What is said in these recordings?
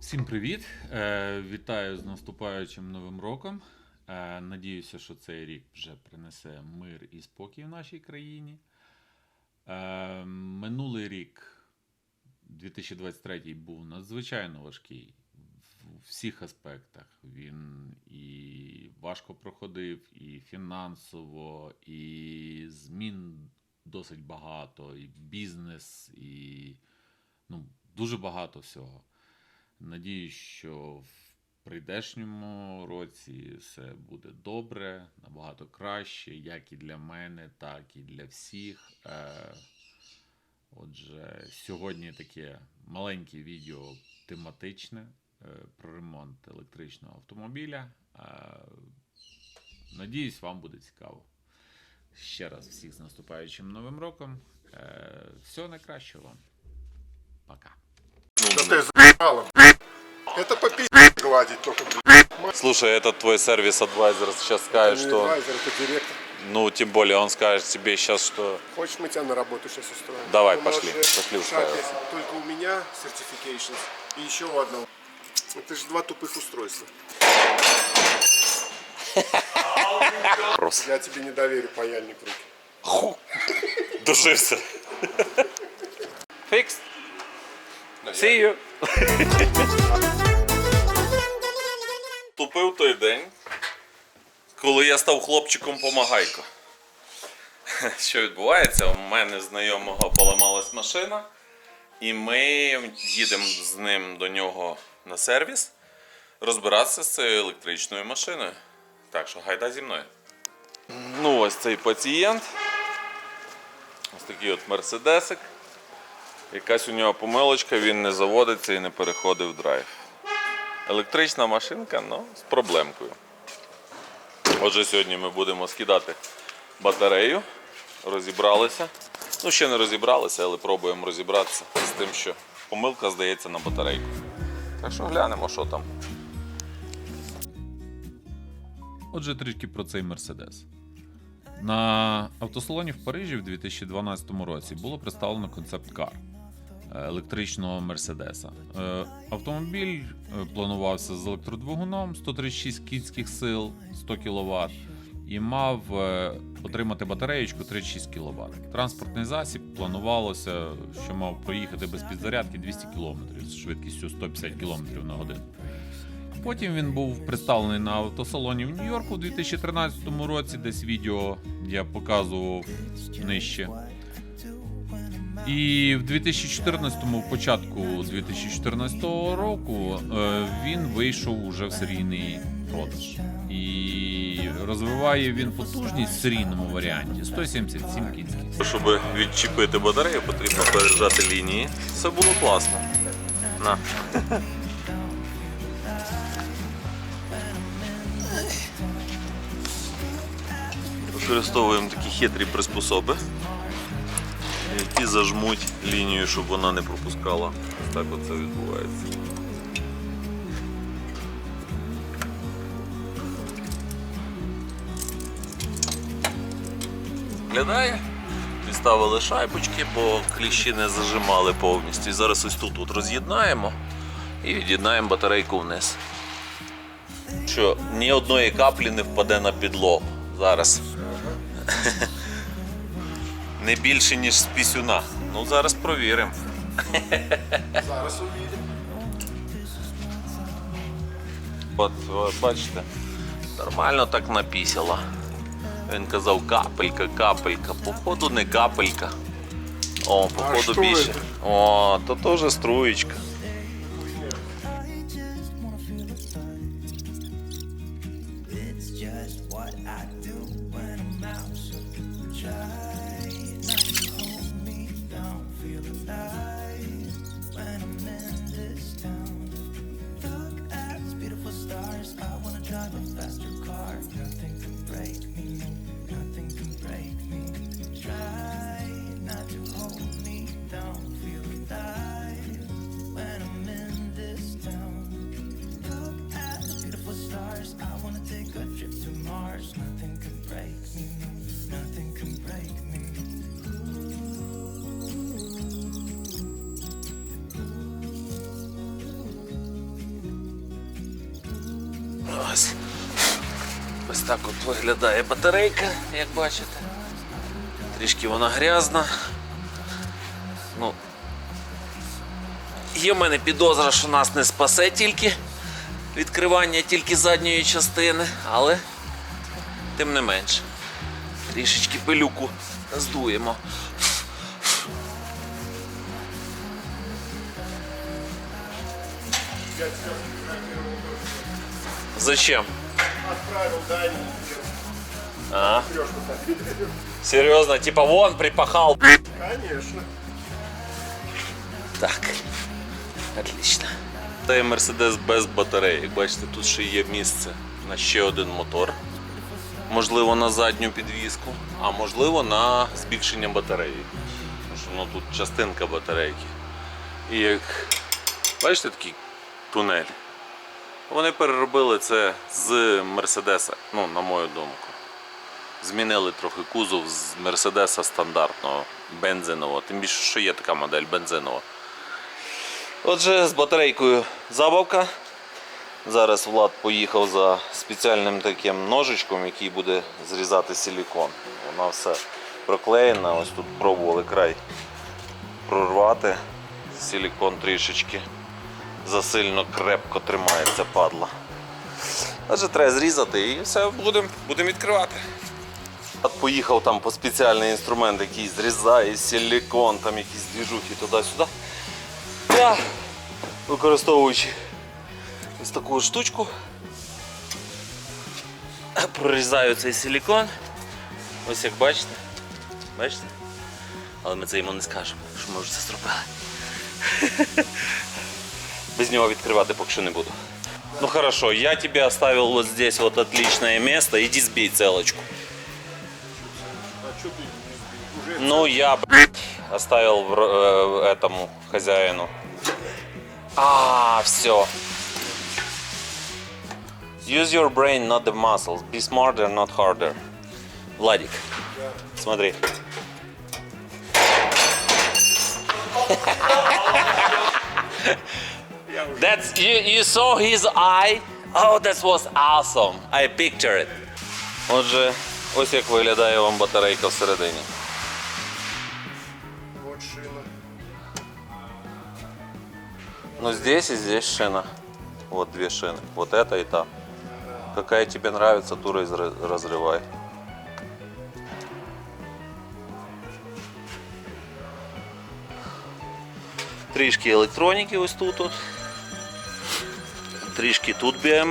Всім привіт! Е, вітаю з наступаючим новим роком. Е, надіюся, що цей рік вже принесе мир і спокій в нашій країні. Е, минулий рік, 2023, був надзвичайно важкий в всіх аспектах. Він і важко проходив, і фінансово, і змін досить багато, і бізнес, і ну, дуже багато всього. Надіюсь, що в прийдешньому році все буде добре, набагато краще, як і для мене, так і для всіх. Е, Отже, сьогодні таке маленьке відео тематичне е, про ремонт електричного автомобіля. Е, Надіюсь, вам буде цікаво. Ще раз всіх з наступаючим новим роком. Всього найкращого вам. Пока. Это по гладить только, блядь. Слушай, этот твой сервис-адвайзер сейчас скажет, Не что... адвайзер, это директор. Ну, тем более, он скажет тебе сейчас, что... Хочешь, мы тебя на работу сейчас устроим? Давай, У пошли, пошли устраиваться. Только у меня certifications и еще у одного. Это же два тупых устройства. Просто Я тебе не доверю паяльник в руки. душишься. Фикс. See you. Тупив той день, коли я став хлопчиком помагайко. Що відбувається? У мене знайомого поламалась машина, і ми їдемо з ним до нього на сервіс розбиратися з цією електричною машиною. Так що гайда зі мною. Ну, ось цей пацієнт. Ось такий от мерседесик. Якась у нього помилочка, він не заводиться і не переходить в драйв. Електрична машинка, ну, з проблемкою. Отже, сьогодні ми будемо скидати батарею. Розібралися. Ну, ще не розібралися, але пробуємо розібратися з тим, що помилка здається на батарейку. Так що глянемо, що там. Отже, трішки про цей Мерседес. На автосалоні в Парижі в 2012 році було представлено концепт кар електричного Мерседеса. Е, Автомобіль е, планувався з електродвигуном 136 кінських сил 100 кВт і мав е, отримати батареєчку 36 кВт. Транспортний засіб планувалося, що мав проїхати без підзарядки 200 км з швидкістю 150 км на годину. Потім він був представлений на автосалоні в Нью-Йорку у 2013 році, десь відео я показував нижче. І в 2014-му, в початку 2014 року, е, він вийшов уже в серійний продаж. І розвиває він потужність в серійному варіанті 177 кінських. Щоб відчепити батарею, потрібно переїжджати лінії. Все було класно. На. Використовуємо такі хитрі приспособи, які зажмуть лінію, щоб вона не пропускала. Так оце відбувається. Виглядає. Відставили шайбочки, бо кліщі не зажимали повністю. І зараз ось тут от роз'єднаємо і від'єднаємо батарейку вниз. Що ні одної каплі не впаде на підлогу. Зараз. Не більше, ніж з пісюна. Ну, зараз провіримо. Зараз увіримо. От, от бачите, нормально так напісяла. Він казав капелька, капелька. Походу не капелька. О, походу більше. О, то теж струєчка. Так от виглядає батарейка, як бачите. Трішки вона грязна. Ну, є в мене підозра, що нас не спасе тільки відкривання тільки задньої частини, але тим не менше. Трішечки пилюку здуємо. Зачем? Отправил Дани. А? Трёшку так. Серьезно, типа вон припахал. Конечно. Так. Отлично. Це Мерседес без батареї. Як бачите, тут ще є місце на ще один мотор. Можливо, на задню підвіску, а можливо на збільшення батареї. Тому що ну, тут частинка батарейки. І як бачите такий тунель. Вони переробили це з Мерседеса, ну, на мою думку. Змінили трохи кузов з Мерседеса стандартного, бензинового. Тим більше, що є така модель бензинова. Отже, з батарейкою забавка. Зараз Влад поїхав за спеціальним таким ножичком, який буде зрізати силікон. Вона все проклеєна. Ось тут пробували край прорвати. Силікон трішечки засильно крепко тримається падла. Отже, треба зрізати і все, будемо будем відкривати. Влад Поїхав там по спеціальний інструмент, який зрізає силікон, там якісь двіжухи туди-сюди. Я, використовуючи ось таку штучку, прорізаю цей силікон. Ось як бачите. Бачите? Але ми це йому не скажемо, що ми вже це зробили. Без нього відкривати поки що не буду. Ну хорошо, я тебе оставил вот здесь вот отличное место. Иди сбей целочку. Ну, я, оставил э, этому хозяину. А, все. Use your brain, not the muscles. Be smarter, not harder. Владик, смотри. That's you, you saw his eye. Oh, that was awesome. I picture it. Отже, ось як виглядає вам батарейка всередині. вот шина. Ну здесь и здесь шина. Вот две шины. Вот эта и та. Какая тебе нравится, ту разры- разрывай. Трішки електроніки ось тут. От. Трішки тут привет.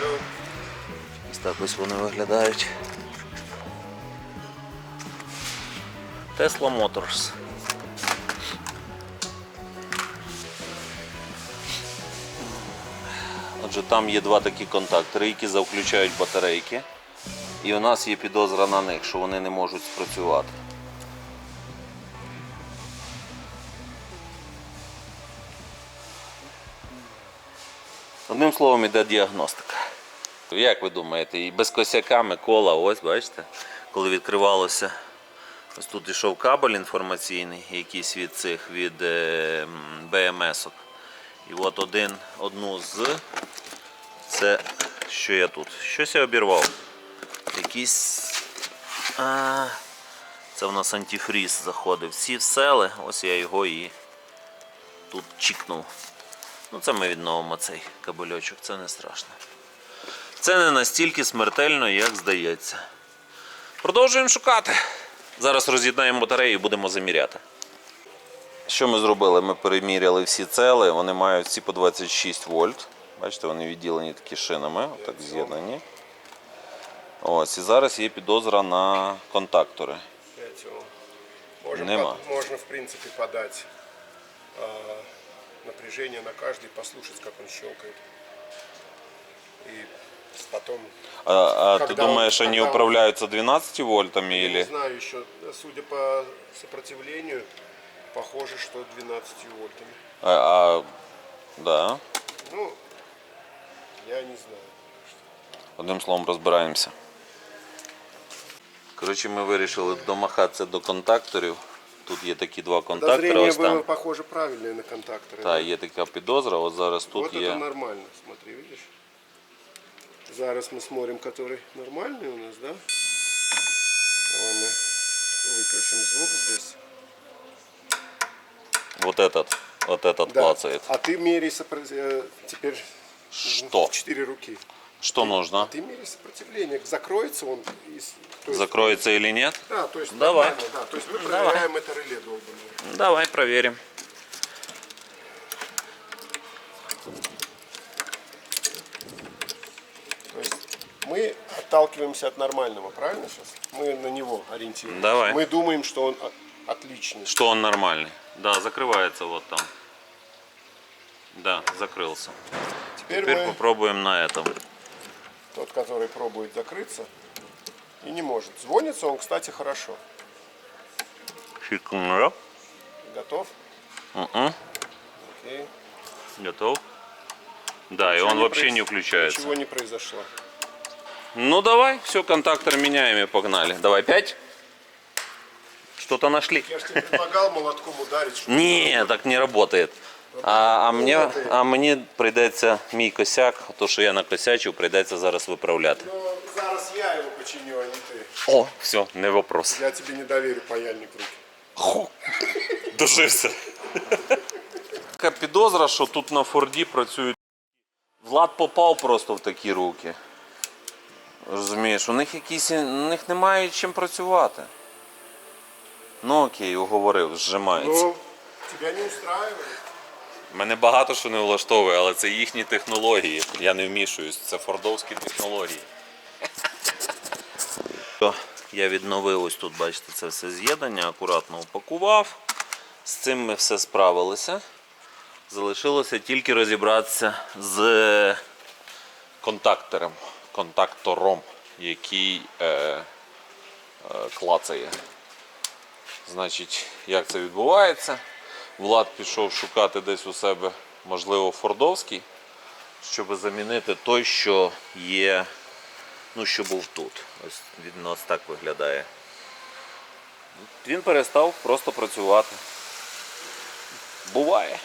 Алло. Ось так ось вони виглядають. Tesla Motors. Отже, там є два такі контактори, які завключають батарейки. І у нас є підозра на них, що вони не можуть спрацювати. Одним словом, іде діагностика. Як ви думаєте, і без косяка Микола, ось бачите, коли відкривалося, ось тут йшов кабель інформаційний, якийсь від цих від е, БМС-ок. І от один, одну з це що я тут? Щось я обірвав. Якийсь. А, це в нас антифріз заходив. Всі сели, ось я його і тут чікнув. Ну це ми відновимо цей кабельочок, це не страшно. Це не настільки смертельно, як здається. Продовжуємо шукати. Зараз роз'єднаємо батарею і будемо заміряти. Що ми зробили? Ми переміряли всі цели, вони мають всі по 26 вольт. Бачите, вони відділені такі шинами, так з'єднані. Ось, і зараз є підозра на контактори. 5 Ом. Нема. можно, в принципе, подать а, напряжение на каждый, послушать, как он щелкает. И потом, А, а ти Когда он- думаєш, вони когда он- управляються 12 вольтами я не или? знаю еще, судя по сопротивлению, похоже, что 12 вольтами. А, а, да. Ну, я не знаю. Одним словом розбираємося. Коротше, ми вирішили домахатися до контакторів. Тут є такі два контактори, Подозрение ось было там. похоже правильное на контакторы. Та, є така підозра, от зараз тут вот это є. нормально, смотри, видишь? Зараз мы смотрим, который нормальный у нас, да? Давай мы выключим звук здесь. Вот этот, вот этот Да. клацает. А ты меряй сопро- э, теперь Что? в четыре руки. Что нужно? Ты меряй сопротивление. Закроется он? есть- Закроется или нет? Да, то есть Давай. да. То есть мы Давай. проверяем это реле долбанное. Давай проверим. То есть мы отталкиваемся от нормального, правильно сейчас? Мы на него ориентируемся. Давай. Мы думаем, что он отличный. Что он нормальный? Да, закрывается вот там. Да, закрылся. Теперь, Теперь мы попробуем на этом. Тот, который пробует закрыться и не может. Звонится он, кстати, хорошо. Секунду. Готов? Мгм. Окей. Готов? Да, и Ничего он не вообще не включается. Ничего не произошло. Ну давай, все, контактор меняем и погнали. Давай, пять. Что-то нашли. Я же тебе предлагал молотком ударить. Ні, так не працює. А, а, мені, а мені прийдеться мій косяк, то що я накосячив, прийдеться зараз виправляти. Но зараз я его починю, а не ты. О, все, не вопрос. Я тебе не доверю паяльник руки. Дожився. Така підозра, що тут на Форді працюють. Влад попав просто в такі руки. Розумієш, у них якісь. У них немає чим працювати. Ну окей, уговорив, зжимається. Ну, тебя не устраивает? Мене багато що не влаштовує, але це їхні технології. Я не вмішуюсь, це фордовські технології. Я відновив ось тут, бачите, це все з'єднання, акуратно упакував. З цим ми все справилися. Залишилося тільки розібратися з контактором, контактором, який е, е, клацає. Значить, як це відбувається? Влад пішов шукати десь у себе, можливо, Фордовський, щоб замінити той, що є, ну, що був тут. Ось він ось так виглядає. Він перестав просто працювати. Буває.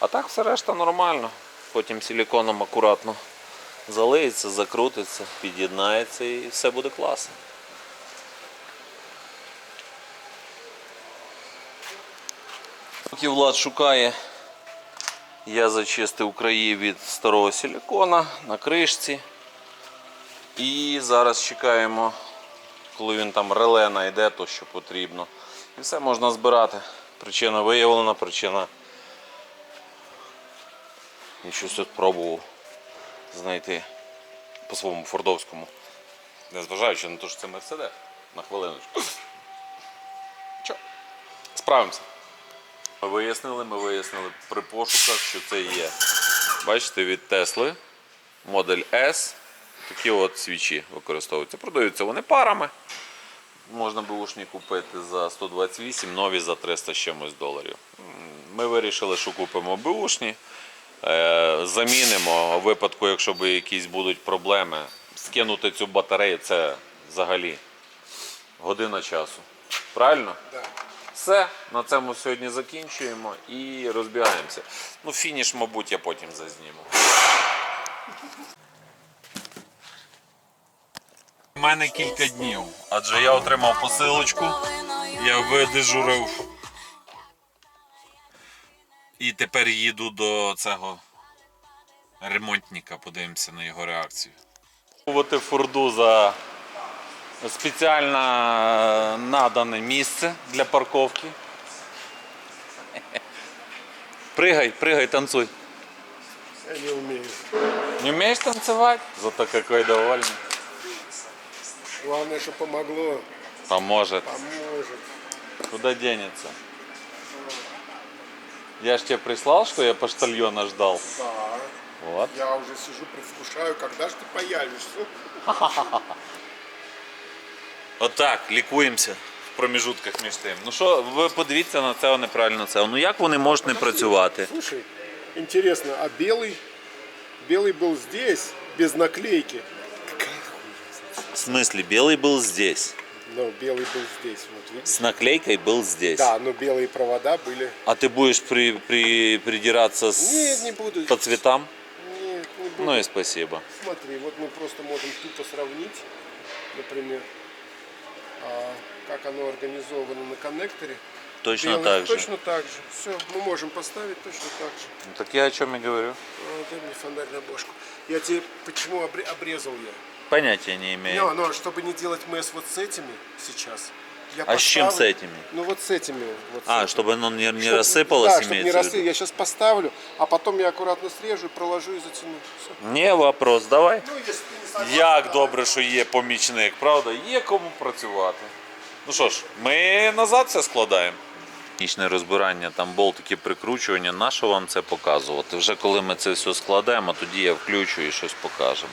А так все решта нормально. Потім силіконом акуратно залиється, закрутиться, під'єднається і все буде класно. Поки Влад шукає, я зачистив краї від старого силікона на кришці. І зараз чекаємо, коли він там реле знайде, то що потрібно. І все можна збирати. Причина виявлена, причина. Я щось тут пробував знайти по своєму фордовському. Незважаючи на те, що це Мерседес. На хвилиночку. Справимося. Ми вияснили, ми вияснили при пошуках, що це є. Бачите, від Тесли, модель S. Такі от свічі використовуються. Продаються вони парами. Можна бушні купити за 128, нові за 300 з чимось доларів. Ми вирішили, що купимо бушні. Е, замінимо у випадку, якщо якісь будуть проблеми. Скинути цю батарею це взагалі година часу. Правильно? Да. Все, на цьому сьогодні закінчуємо і розбігаємося. Ну, фініш, мабуть, я потім зазніму. У мене кілька днів, адже я отримав посилочку, я видежурив. І тепер їду до цього ремонтника, подивимося на його реакцію. Фурду за спеціально надане місце для парковки. Пригай, пригай, танцуй. Я не умею. Не умеешь танцевать? Зато какой довольный. Главное, что помогло. Поможет. Поможет. Куда денется? Я ж тебе прислал, что я поштальона ждал. Да. Вот. Я уже сижу, предвкушаю, когда же ты появишься. Отак, лікуємося в проміжутках між тим. Ну що, ви подивіться на це, неправильно це. Ну як вони можуть не працювати? Слушай, интересно, а белый, белый был здесь, без наклейки. Какая хуйня. В смысле, білий був здесь. Но белый был здесь, вот видишь? С наклейкой был здесь. Да, но белые провода были... А ты будешь при, при, придираться с, Нет, не буду. по цветам? Нет, не буду. Ну и спасибо. Смотри, вот мы просто можем тупо сравнить, например, а, как оно организовано на коннекторе. Точно Белый так же. Точно так же. Все, мы можем поставить точно так же. Ну, так я о чем и говорю. А, дай мне фонарь на бошку. Я тебе почему обре- обрезал я? Понятия не имею. Но, но чтобы не делать мэс вот с этими сейчас. Я А с чем с поставлю- этими? Ну вот с этими. Вот с А, этими. чтобы оно не, не Чтоб- рассыпалось, Да, чтобы не имеется в рассып- виду? Я сейчас поставлю, а потом я аккуратно срежу, проложу и затяну. Всё. Не вопрос, давай. Ну, если Як добре, що є помічник, правда? Є кому працювати. Ну що ж, ми назад все складаємо. Технічне розбирання, там болтики прикручування, на що вам це показувати? Вже коли ми це все складаємо, тоді я включу і щось покажемо.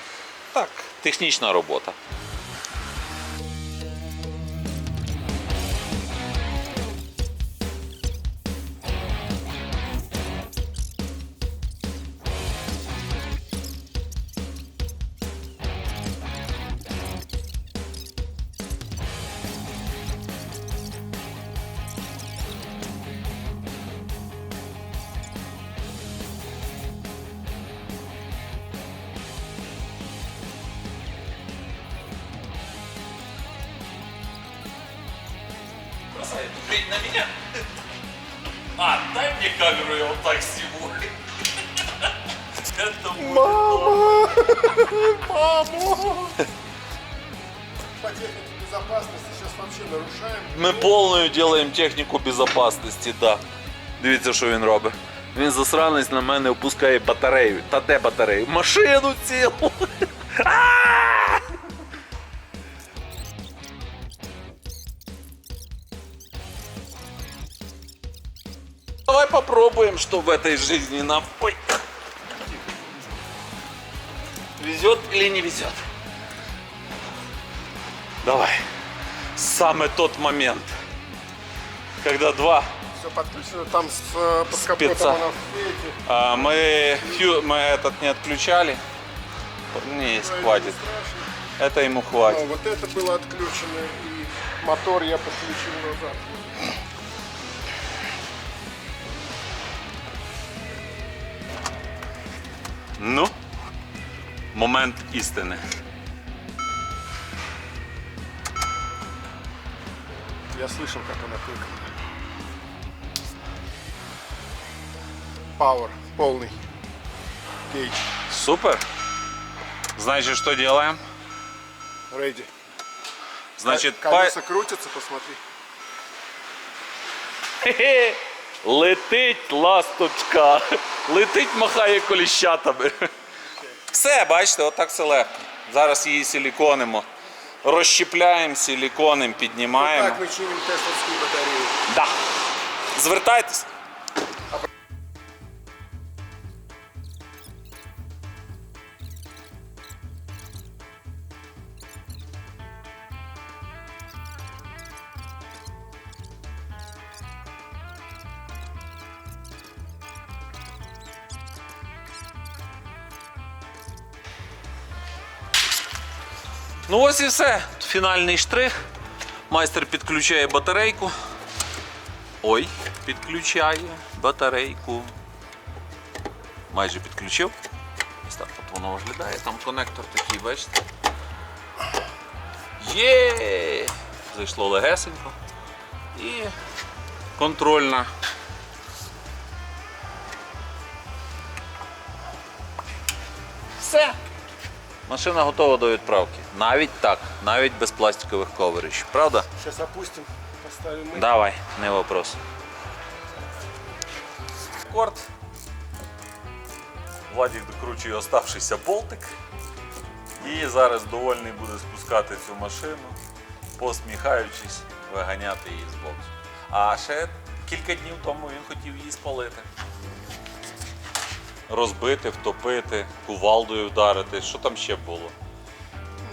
Так, технічна робота. Бросай, глянь на меня. А, дай мне камеру, я вот так сниму. Это Мама! Мама! По технике безопасности сейчас вообще нарушаем. Ми повною ділаємо техніку безпечності, да. Дивіться, що він робить. Він засранець на мене опускає батарею. Та де батарею? Машину цілу. Давай попробуем, что в этой жизни нам... Ой. Везет или не везет? Давай. Самый тот момент, когда два Все подключено там с э, под капотом Спеца. она. А, мы, фью- мы этот не отключали. Не, Ну, хватит. не страшно. Это ему хватит. вот это было отключено и мотор я подключил назад. Ну, момент істини. Я слышал, как она тыкала. Power полный. Кейдж. Супер. Значит, что делаем? Рейди. Значит, па- Колеса крутятся, посмотри. Хе-хе. Летить ласточка. Летить, махає коліщатами. Все, бачите, отак все легко. Зараз її силіконимо. Розщепляємо силіконим, піднімаємо. Так мы чиним тестовские батареи. Да. Звертайтесь. Ну ось і все. Фінальний штрих. Майстер підключає батарейку. Ой, підключає батарейку. Майже підключив. Ось так от воно виглядає. Там конектор такий, бачите? Є! Зайшло легесенько. І контрольна. Машина готова до відправки. Навіть так, навіть без пластикових коверищ. Правда? Сейчас опустим, поставим мы. Давай, не вопрос. Корт. Владик докручує оставшийся болтик. І зараз довольний буде спускати цю машину, посміхаючись, виганяти її з боксу. А ще кілька днів тому він хотів її спалити Розбити, втопити, кувалдою вдарити. Що там ще було?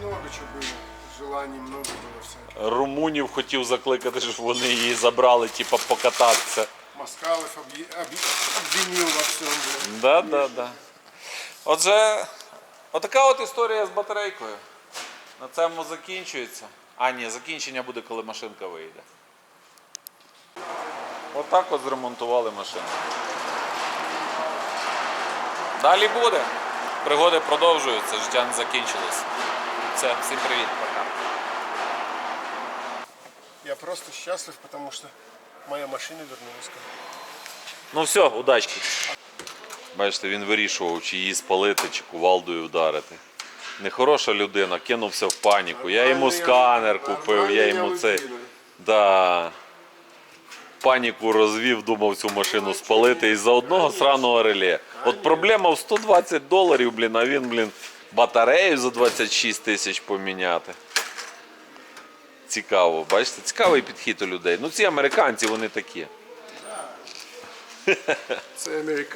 Много чего было. Желаний много было все. Румунів хотів закликати, щоб вони її забрали, типа покататися. Москалов объ- объ- обвинил во всем. блин. Да, да, да. Отже, отака от історія з батарейкою. На цьому закінчується. А, ні, закінчення буде, коли машинка вийде. Отак от зремонтували машину. Далі буде. Пригоди продовжуються, життя не закінчилось. Все, всім привіт, пока. Я просто счастлив, потому что моя машина вернулась. ко мне. Ну все, удачки. Бачите, він вирішував, чи її спалити, чи кувалдою вдарити. Нехороша людина, кинувся в паніку. Я йому сканер купив, я йому цей. Да. Паніку розвів, думав цю машину спалити із-за одного сраного реле. От проблема в 120 доларів, блін, а він, блін, батарею за 26 тисяч поміняти. Цікаво, бачите, цікавий підхід у людей. Ну ці американці, вони такі. Це американці.